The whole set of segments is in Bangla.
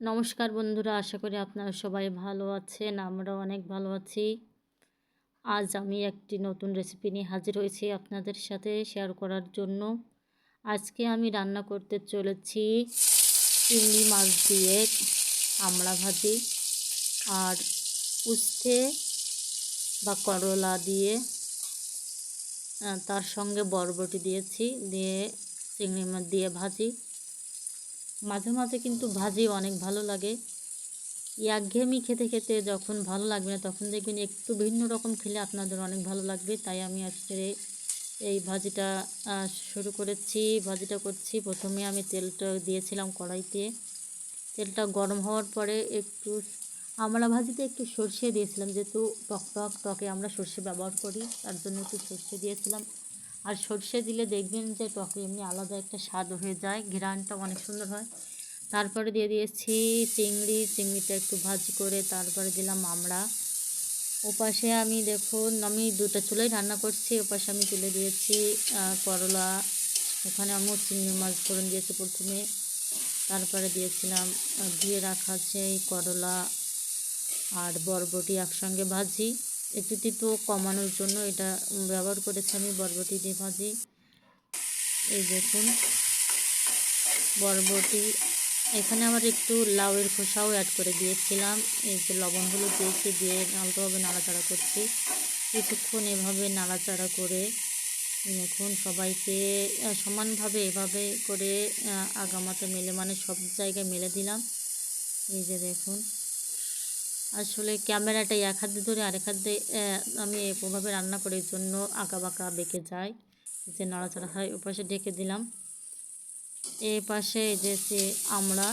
নমস্কার বন্ধুরা, আশা করি আপনারা সবাই ভালো আছেন, আমরাও অনেক ভালো আছি। আজ আমি একটি নতুন রেসিপি নিয়ে হাজির হয়েছি আপনাদের সাথে শেয়ার করার জন্য। আজকে আমি রান্না করতে চলেছি চিংড়ি মাছ দিয়ে আমড়া ভাজি আর উস্তে বা করলা দিয়ে তার সঙ্গে বরবটি দিয়েছি, দিয়ে চিংড়ি মাছ দিয়ে ভাজি। মাঝে মাঝে কিন্তু ভাজি অনেক ভালো লাগে। একঘেয়েমি খেতে খেতে যখন ভালো লাগবে না, তখন দেখবেন একটু ভিন্ন রকম খেলে আপনাদের অনেক ভালো লাগবে। তাই আমি আজকে এই ভাজিটা শুরু করেছি। ভাজিটা করছি। প্রথমে আমি তেলটা দিয়েছিলাম কড়াইতে। তেলটা গরম হওয়ার পরে একটু আমলা ভাজিতে একটু সর্ষে দিয়েছিলাম, যেহেতু টক টক টকে আমরা সর্ষে ব্যবহার করি, তার জন্য একটু সর্ষে দিয়েছিলাম। আর সর্ষে দিলে দেখবেন যে টকে এমনি আলাদা একটা স্বাদ হয়ে যায় ঘ্রাণটা অনেক সুন্দর হয়। তারপরে দিয়ে দিয়েছি চিংড়ি, চিংড়িটা একটু ভাজি করে তারপরে দিলাম আমড়া। ওপাশে আমি দেখুন, আমি দুটা চুলোই রান্না করছি, ওপাশে আমি তুলে দিয়েছি করলা। ওখানে আমি চিংড়ি মাছ ফোড়ন দিয়েছি প্রথমে। তারপরে দিয়েছিলাম ধুয়ে রাখা সেই করলা আর বরবটি একসঙ্গে ভাজি। একটু তিতো কমানোর জন্য এটা ব্যবহার করেছি আমি বরবটি দিয়ে ভাজি। এই দেখুন, বরবটি। এখানে আবার একটু লাউয়ের খোসাও অ্যাড করে দিয়েছিলাম। এই যে লবণগুলো দিয়েছি, দিয়ে ভালোভাবে নাড়াচাড়া করছি। কিছুক্ষণ এভাবে নাড়াচাড়া করে দেখুন, সবাইকে সমানভাবে এভাবে করে আগামাতে মেলে মানে সব জায়গায় মেলে দিলাম। এই যে দেখুন আসলে ক্যামেরাটা এক হাত ধরে আরেক হাত আমি ওভাবে রান্না করার জন্য আঁকা বাঁকা বেঁকে যায় যে নাড়াচাড়া হয়, ওপাশে ঢেকে দিলাম। এ পাশে যে সে আমরা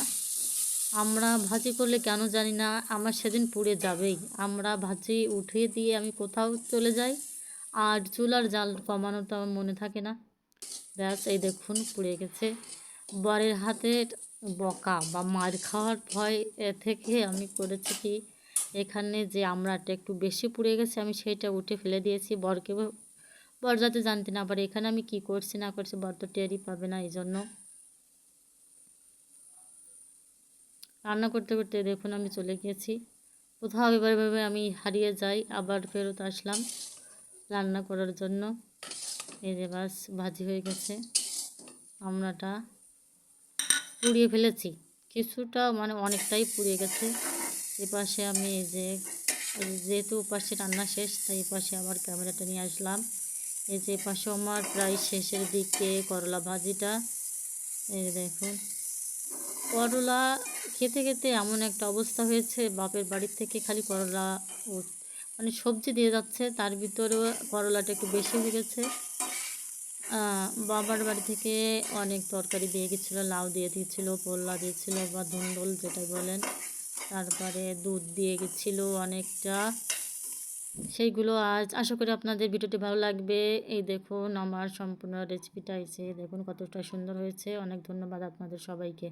আমরা ভাজি করলে কেন জানি না, আমার সেদিন পুড়ে যাবেই। আমরা ভাজি উঠিয়ে দিয়ে আমি কোথাও চলে যাই, আর চুলার জাল কমানোটা আমার মনে থাকে না। ব্যাস, এই দেখুন, পুড়ে গেছে। বরের হাতের বকা বা মার খাওয়ার ভয় থেকে আমি করেছি কি এখানে যে আমড়াটা একটু বেশি পুড়ে গেছে, আমি সেইটা উঠে ফেলে দিয়েছি। বরকে বর যাতে জানতে না পারে, এখানে আমি কি করছি না করছি, বর তো টেরই পাবে না এই জন্য রান্না করতে করতে দেখুন আমি চলে গিয়েছি। কোথাও এবার এভাবে আমি হারিয়ে যাই, আবার ফেরত আসলাম রান্না করার জন্য। এই যে বাস, ভাজি হয়ে গেছে। আমরাটা পুড়িয়ে ফেলেছি। কিছুটা মানে অনেকটাই পুড়িয়ে গেছে। এপাশে আমি এই যে যেহেতু পাশে রান্না শেষ, তাই পাশে আমার ক্যামেরাটা নিয়ে আসলাম। এই যে পাশে আমার প্রায় শেষের দিকে করলা ভাজিটা। এই দেখুন। করলা খেতে খেতে এমন একটা অবস্থা হয়েছে, বাপের বাড়ির থেকে খালি করলা মানে সবজি দিয়ে যাচ্ছে, তার ভিতরেও করলাটা একটু বেশি হয়ে গেছে। বাবার বাড়ি থেকে অনেক তরকারি দিয়ে গেছিল, লাউ দিয়ে দিয়েছিলো, পোল্লা দিয়েছিলো বা ধুন্দল যেটাই বলেন। তারপরে দুধ দিয়ে গেছিল অনেকটা। সেইগুলো আজ আশা করি আপনাদের ভিডিওটি ভালো লাগবে। এই দেখুন আমার সম্পূর্ণ রেসিপিটা এসে দেখুন কতটা সুন্দর হয়েছে। অনেক ধন্যবাদ আপনাদের সবাইকে।